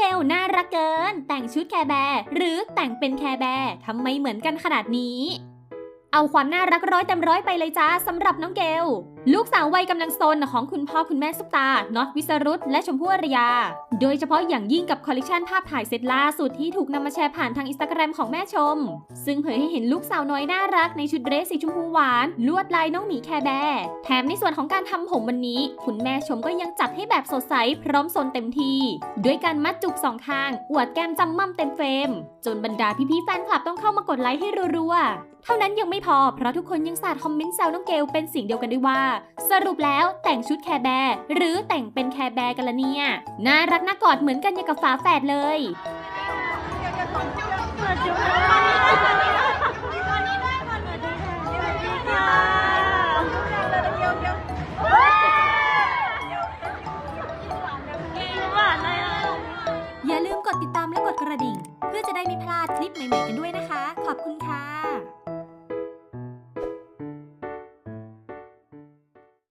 เกลน่ารักเกิน แต่งชุดแคร์แบร์หรือแต่งเป็นแคร์แบร์ทำไมเหมือนกันขนาดนี้ เอาความน่ารักร้อยเต็มร้อยไปเลยจ้าสำหรับน้องเกล ลูกสาววัยกำลังโซนของคุณพ่อคุณแม่ซุปตา น็อตวิสรุตและชมพู่อารยา โดยเฉพาะอย่างยิ่งกับคอลเลกชันภาพถ่ายเซตล่าสุดที่ถูกนำมาแชร์ผ่านทางอินสตาแกรมของแม่ชม ซึ่งเผยให้เห็นลูกสาวน้อยน่ารักในชุดเดรสสีชมพูหวาน ลวดลายน้องหมีแคร์แบแถมในส่วนของการทำผมวันนี้ คุณแม่ชมก็ยังจัดให้แบบสดใสพร้อมโซนเต็มทีด้วยการมัดจุกสองข้าง อวดแก้มจำมั่มเต็มเฟรม จนบรรดาพี่ๆแฟนคลับต้องเข้ามากดไลค์ให้รัวๆ เท่านั้นยังไม่พอเพราะทุกคนยังสาดคอมเมนต์แซวน้องเกลเป็นเสิ่งเดียวกันด้วยว่าสรุปแล้วแต่งชุดแคร์แบร์หรือแต่งเป็นแคร์แบร์กันละเนี่ย น่ารักน่ากอดเหมือนกันอย่างกับฝาแฝดเลยอย่าลืมกดติดตามและกดกระดิ่ง เพื่อจะได้ไม่พลาดคลิปใหม่ๆกันด้วย